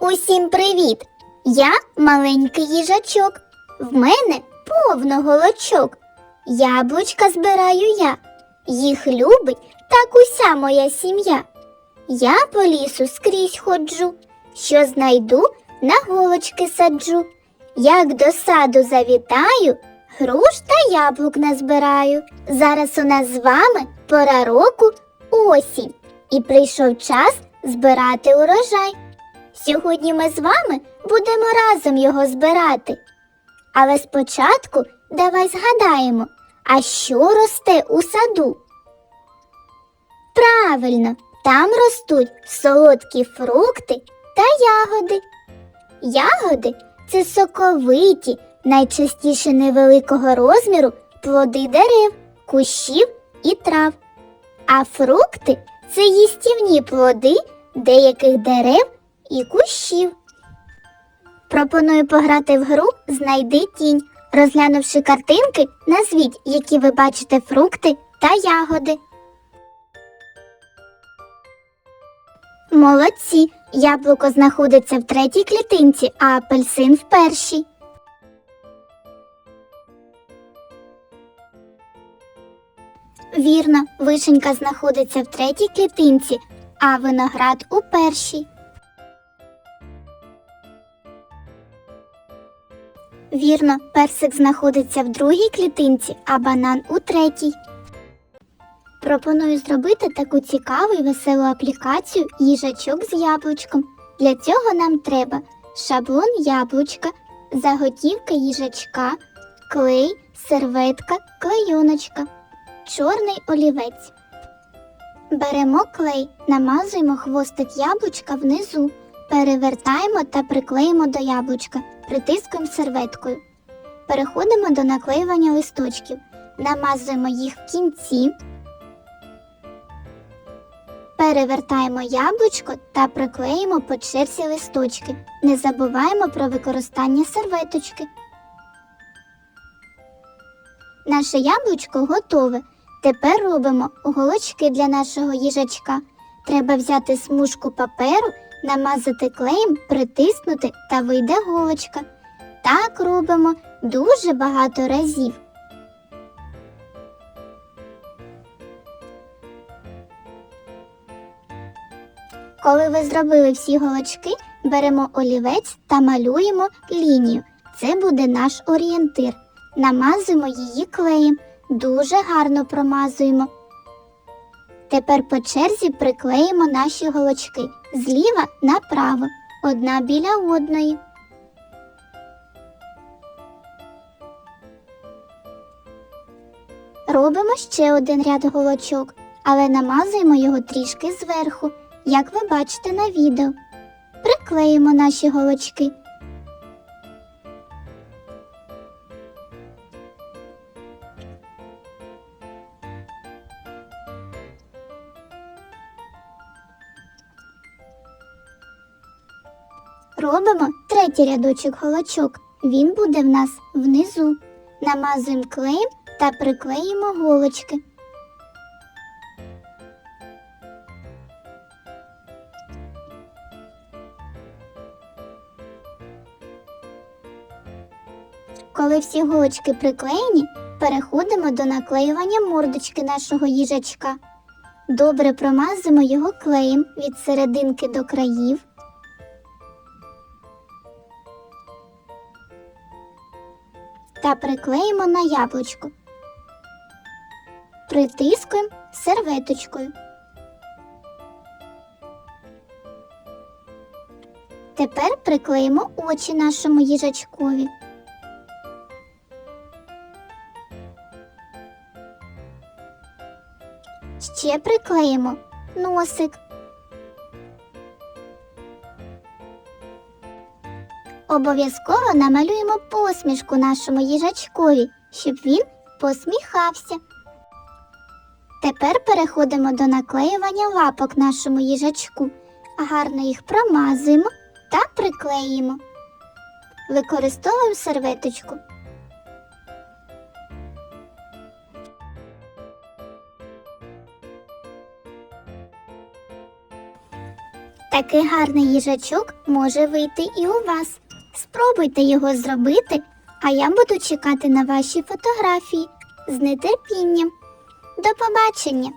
Усім привіт! Я маленький їжачок. В мене повно голочок. Яблучка збираю я. Їх любить так уся моя сім'я. Я по лісу скрізь ходжу, що знайду, на голочки саджу. Як до саду завітаю, груш та яблук назбираю. Зараз у нас з вами пора року осінь, і прийшов час збирати урожай. Сьогодні ми з вами будемо разом його збирати. Але спочатку давай згадаємо, а що росте у саду? Правильно, там ростуть солодкі фрукти та ягоди. Ягоди це соковиті, найчастіше невеликого розміру плоди дерев, кущів і трав. А фрукти це їстівні плоди деяких дерев і кущів. Пропоную пограти в гру Знайди тінь. Розглянувши картинки, назвіть, які ви бачите фрукти та ягоди. Молодці! Яблуко знаходиться в третій клітинці, а апельсин в першій. Вірно, вишенька знаходиться в третій клітинці, а виноград у першій. Вірно, персик знаходиться в другій клітинці, а банан у третій. Пропоную зробити таку цікаву і веселу аплікацію їжачок з яблучком. Для цього нам треба шаблон яблучка, заготівка їжачка, клей, серветка, клейоночка, чорний олівець. Беремо клей, намазуємо хвостик яблучка внизу, перевертаємо та приклеїмо до яблучка, притискуємо серветкою. Переходимо до наклеювання листочків, намазуємо їх в кінці. Перевертаємо яблучко та приклеїмо по черзі листочки. Не забуваємо про використання серветочки. Наше яблучко готове. Тепер робимо голочки для нашого їжачка. Треба взяти смужку паперу, намазати клеєм, притиснути та вийде голочка. Так робимо дуже багато разів. Коли ви зробили всі голочки, беремо олівець та малюємо лінію. Це буде наш орієнтир. Намазуємо її клеєм, дуже гарно промазуємо. Тепер по черзі приклеїмо наші голочки зліва направо, одна біля одної. Робимо ще один ряд голочок, але намазуємо його трішки зверху, як ви бачите на відео. Приклеїмо наші голочки. Робимо третій рядочок голочок. Він буде в нас внизу. Намазуємо клеєм та приклеїмо голочки. Коли всі голочки приклеєні, переходимо до наклеювання мордочки нашого їжачка. Добре промазуємо його клеєм від серединки до країв. Та приклеїмо на яблучко. Притискуємо серветочкою. Тепер приклеїмо очі нашому їжачкові. Ще приклеїмо носик. Обов'язково намалюємо посмішку нашому їжачкові, щоб він посміхався. Тепер переходимо до наклеювання лапок нашому їжачку. Гарно їх промазуємо та приклеїмо. Використовуємо серветочку. Такий гарний їжачок може вийти і у вас. Спробуйте його зробити, а я буду чекати на ваші фотографії з нетерпінням. До побачення!